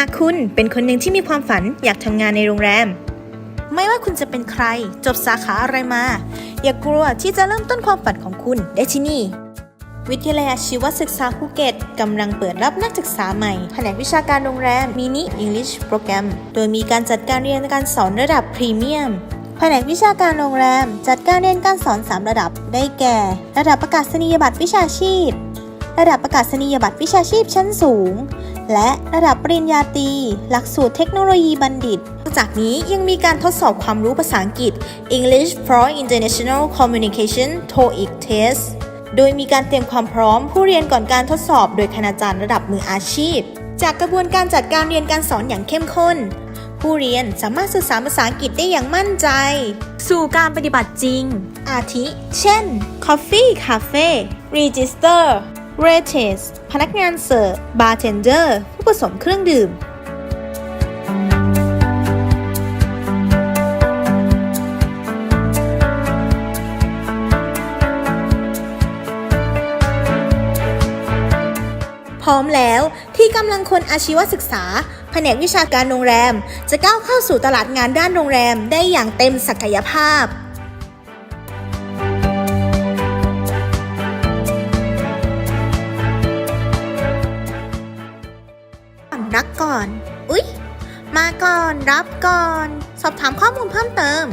หากคุณเป็นคนหนึ่งที่มีความฝันอยากทำงานในโรงแรม ไม่ว่าคุณจะเป็นใคร จบสาขาอะไรมา อย่ากลัวที่จะเริ่มต้นความฝันของคุณได้ที่นี่ วิทยาลัยอาชีวศึกษาภูเก็ตกำลังเปิดรับนักศึกษาใหม่ แผนกวิชาการโรงแรมมินิ English โปรแกรม โดยมีการจัดการเรียนการสอนระดับพรีเมียมแผนกวิชาการโรงแรม จัดการเรียนการสอน 3 ระดับ ได้แก่ ระดับประกาศนียบัตรวิชาชีพ ระดับประกาศนียบัตรวิชาชีพชั้นสูง และระดับปริญญาตรีหลักสูตรเทคโนโลยีบัณฑิตนอกจากนี้ยังมีการทดสอบความรู้ภาษาอังกฤษ English for International Communication TOEIC Test โดยมีการเตรียมความพร้อมผู้เรียนก่อนการทดสอบโดยคณาจารย์ระดับมืออาชีพ จากกระบวนการจัดการเรียนการสอนอย่างเข้มข้น ผู้เรียนสามารถสื่อสารภาษาอังกฤษได้อย่างมั่นใจ สู่การปฏิบัติจริง อาทิ เช่น Coffee Cafe Register r a t e s พนักงานเสิร์ฟ Bartender ผู้ผสมเครื่องดื่ม พร้อมแล้วที่กำลังคนอาชีวศึกษา แผนกวิชาการโรงแรม จะก้าวเข้าสู่ตลาดงานด้านโรงแรมได้อย่างเต็มศักยภาพ รักก่อน อุ๊ย มาก่อน รับก่อน สอบถามข้อมูลเพิ่มเติม